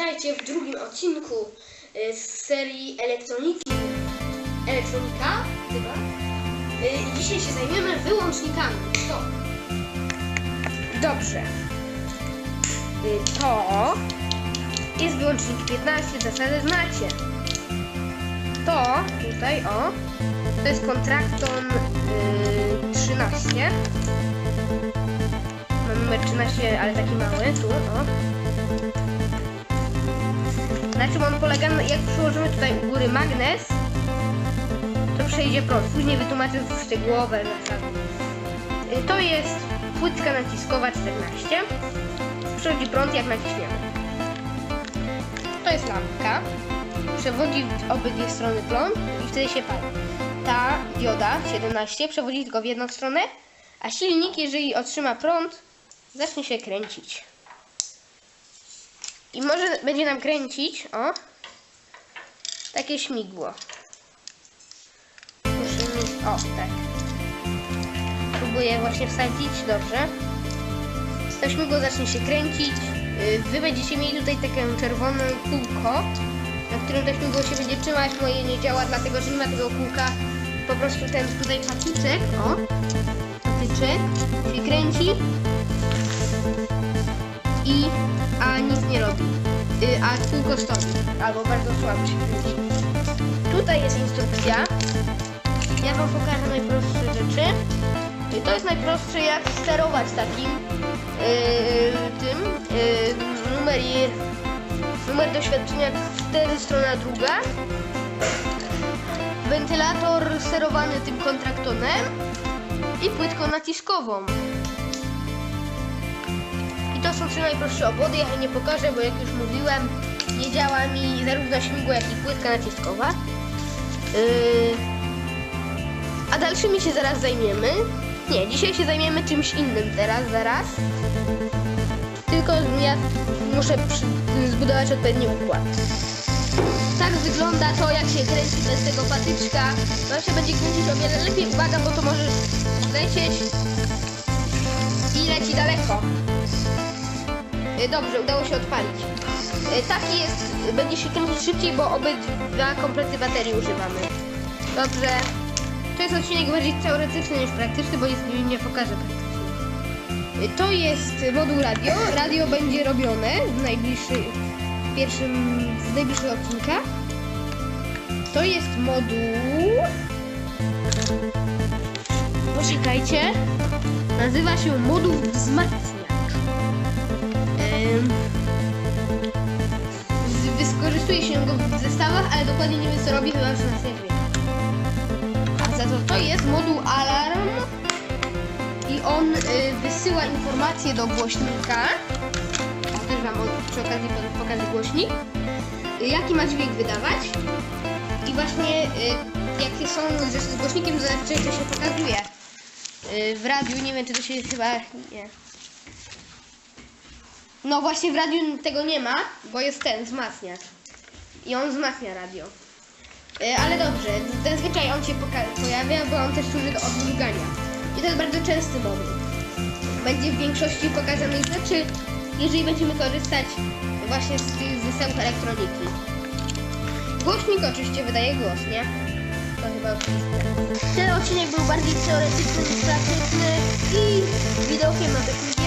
Witajcie w drugim odcinku y, z serii elektroniki. Elektronika, chyba. I Dzisiaj się zajmiemy wyłącznikami. To. Dobrze. Y, To jest wyłącznik 15, zasady znacie. To tutaj, o, to jest kontrakton y, 13. Mam numer 13, ale taki mały, tu, o. Na czym on polega? No, Jak przyłożymy tutaj u góry magnes, to przejdzie prąd. Później wytłumaczę szczegółowe zasady. To jest płytka naciskowa 14. Przechodzi prąd jak naciśniemy. To jest lampka. Przewodzi w obydwie strony prąd i wtedy się pali. Ta dioda 17 przewodzi tylko w jedną stronę, a silnik, jeżeli otrzyma prąd, zacznie się kręcić. I może będzie nam kręcić, o, takie śmigło. Musimy, o, tak. Próbuję właśnie wsadzić, dobrze. To śmigło zacznie się kręcić. Yy, Wy będziecie mieli tutaj takie czerwone kółko, na którym to śmigło się będzie trzymać. Moje nie działa, dlatego że nie ma tego kółka. Po prostu ten tutaj patyczek, o, patyczek się kręci i a nic nie robi. Y, a kółko stoi, albo bardzo słabo się kręci. Tutaj jest instrukcja. Ja wam pokażę najprostsze rzeczy. Y, To jest najprostsze jak sterować takim y, tym y, numer, numer doświadczenia 4 strona druga. Wentylator sterowany tym kontraktonem i płytką naciskową. To są trzy najprostsze obwody, ja je nie pokażę, bo jak już mówiłem, nie działa mi zarówno śmigło, jak i płytka naciskowa. Yy... A dalszymi się zaraz zajmiemy. Nie, dzisiaj się zajmiemy czymś innym teraz, zaraz. Tylko ja muszę przy... zbudować odpowiedni układ. Tak wygląda to, jak się kręci bez tego patyczka. No się będzie kręcić o wiele lepiej. Uwaga, bo to może lecieć Dobrze, udało się odpalić. Y, Taki jest, będzie się kręcić szybciej, bo obydwa komplety baterii używamy. Dobrze. To jest odcinek bardziej teoretyczny niż praktyczny, bo nic nie, pokażę praktycznie. Y, To jest moduł radio. Radio będzie robione w najbliższych, w pierwszym, w najbliższych odcinkach. To jest moduł... Poczekajcie. Nazywa się moduł wzmacniacz. Wykorzystuje się go w zestawach, ale dokładnie nie wiem co robi, chyba że nas nie wie. A za to to jest moduł alarm i on y, wysyła informacje do głośnika. O, też wam przy okazji po- pokażę głośnik. Jaki ma dźwięk wydawać. I właśnie y, jakie są rzeczy z głośnikiem, to zazwyczaj to się pokazuje. Y, w radiu, nie wiem czy to się chyba... nie. No właśnie w radiu tego nie ma, bo jest ten wzmacniacz. I on wzmacnia radio. E, ale dobrze, zazwyczaj on się pojawia, bo on też służy do odmrugania. I to jest bardzo częsty moduł. Będzie w większości pokazanych rzeczy, jeżeli będziemy korzystać właśnie z tych zestawów elektroniki. Głośnik oczywiście wydaje głos, nie? To chyba oczywiste. Ten odcinek był bardziej teoretyczny niż praktyczny i widokiem na takie